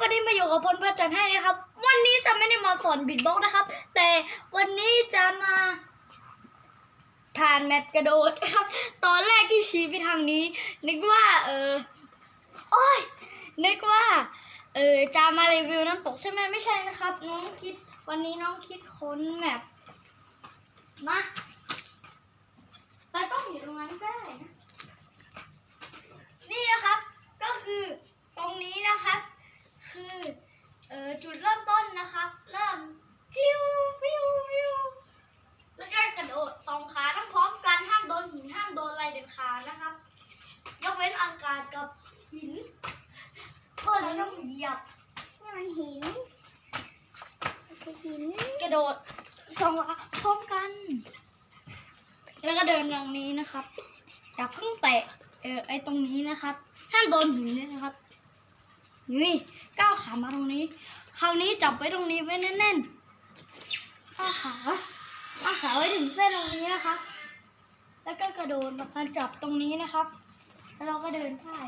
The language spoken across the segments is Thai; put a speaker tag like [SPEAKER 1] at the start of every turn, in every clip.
[SPEAKER 1] วันนี้มาอยู่กับพลพัชจันให้นะครับ วันนี้จะไม่ได้มาสอนบิดบ็อกนะครับ แต่วันนี้จะมาทานแมปกระโดดนะครับ ตอนแรกที่ชี้ไปทางนี้ นึกว่า เออโอ้ยนึกว่า เออจะมารีวิวน้ำตกใช่ไหมไม่ใช่นะครับ น้องคิด วันนี้น้องคิดค้นแมปมาแต่ต้องอยู่ตรงนั้นก็ได้นะนี่นะครับ ก็คือตรงนี้นะครับ คือเอ่อจุดเริ่มต้นนะครับ เริ่มจิ้ววิววิวแล้วก็กระโดดสองขาทั้งพร้อมกันห้ามโดนหินห้ามโดนอะไรเด็ดขาดนะครับ ยกเว้นอากาศกับหินเพื่อเราต้องเหยียบ
[SPEAKER 2] นี่มันหินมันคือหิน
[SPEAKER 1] กระโดดสองขาพร้อมกัน แล้วก็เดินอย่างนี้นะครับอย่าเพิ่งแตะเออไอตรงนี้นะครับห้ามโดนหินด้วยนะครับนี่ก้าวขามาตรงนี้ คราวนี้จับไว้ตรงนี้ไว้แน่นๆก้าวขาก้าวขาไว้ถึงเส้นตรงนี้นะครับแล้วก็กระโดดมาจับตรงนี้นะครับ แล้วเราก็เดินได้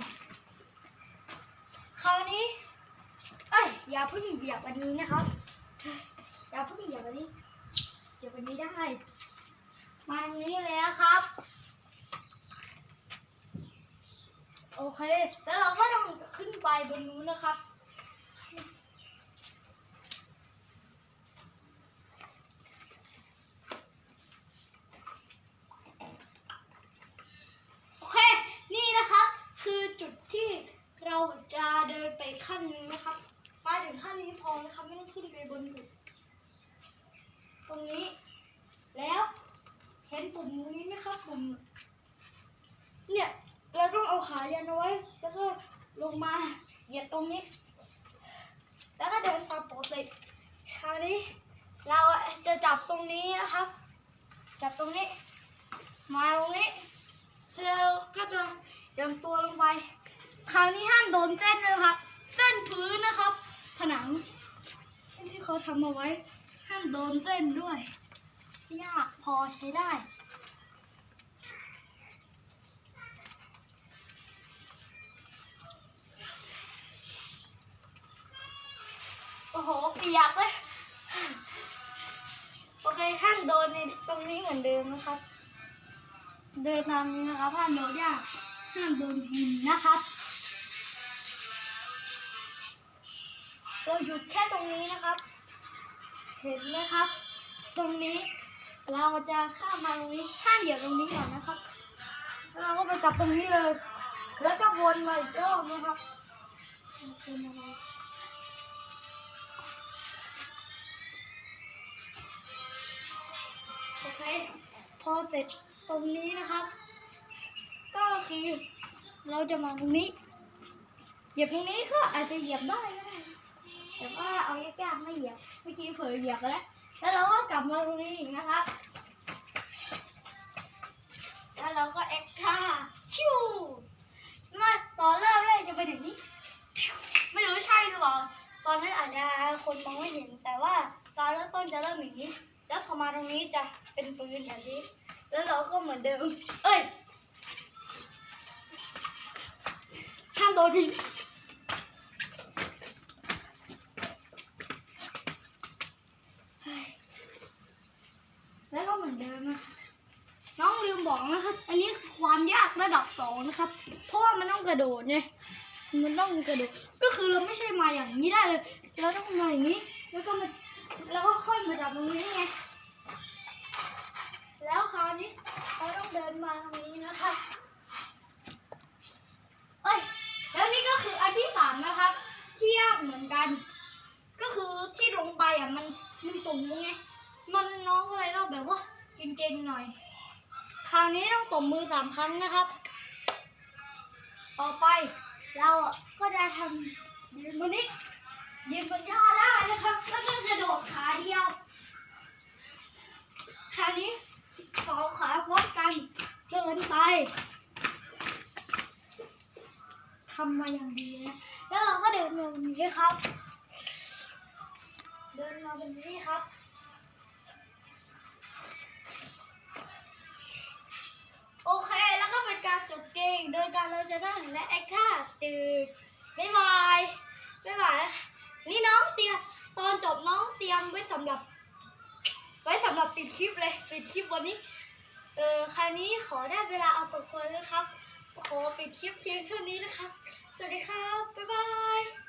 [SPEAKER 1] คราวนี้ เอ้ยอย่าเพิ่งเหยียบอันนี้นะครับอย่าเพิ่งเหยียบอันนี้เหยียบอันนี้ได้มาตรงนี้เลยนะครับ โอเค แล้วเราก็ต้องขึ้นไปบนนู้นนะครับ โอเค นี่นะครับ คือจุดที่เราจะเดินไปขั้นนึงนะครับ มาถึงขั้นนี้พอนะครับ ไม่ต้อง ขึ้นไปบนตรงนี้ แล้วเห็นปุ่มนี้ไหมครับปุ่มเนี่ยเราต้องเอาขายันเอาไว้ แล้วก็ลงมาเหยียบตรงนี้ แล้วก็เดินตามปกติคราวนี้ เราจะจับตรงนี้นะครับ จับตรงนี้ มาตรงนี้เราก็จะยันตัวลงไป คราวนี้ห้ามโดนเส้นนะครับ เส้นพื้นนะ เขาทำเอาไว้ห้ามโดนเส้นด้วย ยากพอใช้ได้โอ้โหเปียกเลย โอเคห้ามโดนในตรงนี้เหมือนเดิมนะครับ เดินตามนี้นะครับห้ามโดนยากห้ามโดนหินนะครับ เราหยุดแค่ตรงนี้นะครับ เห็นไหมครับ ตรงนี้เราจะข้ามมาตรงนี้ห้ามเหยียบตรงนี้ก่อนนะครับแล้วเราก็ไปจับตรงนี้เลย แล้วก็วนมาอีกรอบนะครับโอเคพอเสร็จตรงนี้นะครับ ก็คือเราจะมาตรงนี้ เหยียบตรงนี้ก็อาจจะเหยียบได้ก็ได้ แต่ว่าเอายากๆไม่เหยียบเมื่อกี้เผลอเหยียบแล้ว แล้วเราก็กลับมาตรงนี้อีกนะครับ แล้วเราก็เอ็กซ์ท่าชิวมาตอนเริ่มแรกจะไปถึงนี้ ไม่รู้ใช่หรือเปล่า ตอนนั้นอาจจะคนมองไม่เห็น แต่ว่าตอนเริ่มต้นจะเริ่มอย่างนี้ แล้วพอมาตรงนี้จะเป็นปืนแบบนี้ แล้วเราก็เหมือนเดิม เอ้ยห้ามโดนทิ้งเฮ้ยแล้วก็เหมือนเดิมนะ น้องลืม บอกนะครับ อันนี้ความยากระดับสองนะครับ เพราะว่ามันต้องกระโดดไงมันต้องกระโดด ก็คือเราไม่ใช่มาอย่างนี้ได้เลย เราต้องมาอย่างนี้ แล้วก็มา แล้วก็ค่อยมาจับตรงนี้ไง แล้วคราวนี้เราต้องเดินมาตรงนี้นะครับเอ้ย แล้วนี่ก็คืออันที่สามนะครับ ที่ยากเหมือนกัน ก็คือที่ลงไปอะมันมันสูงไง มันน้องเลยต้องแบบว่าเก่งๆหน่อย คราวนี้ต้องตบมือสามครั้งนะครับ ต่อไปเราก็จะทำยืนบนนี้ยืนบนหญ้าได้นะครับ แล้วก็กระโดดขาเดียว คราวนี้สองขาพร้อมกันเดินไปทำมาอย่างดีนะ แล้วเราก็เดินมาแบบนี้ครับ เดินมาแบบนี้ครับ จบเก่ง โดยการเราจะนั่งและแอคท่าตื่นบ๊ายบายบ๊ายบายนี่น้องเตรียมตอนจบน้องเตรียมไว้สำหรับ ไว้สำหรับปิดคลิปเลยปิดคลิปวันนี้เออคราวนี้ขอได้เวลาเอาตัวคนนะครับ ขอปิดคลิปเพียงเท่านี้นะครับ สวัสดีครับ บ๊ายบาย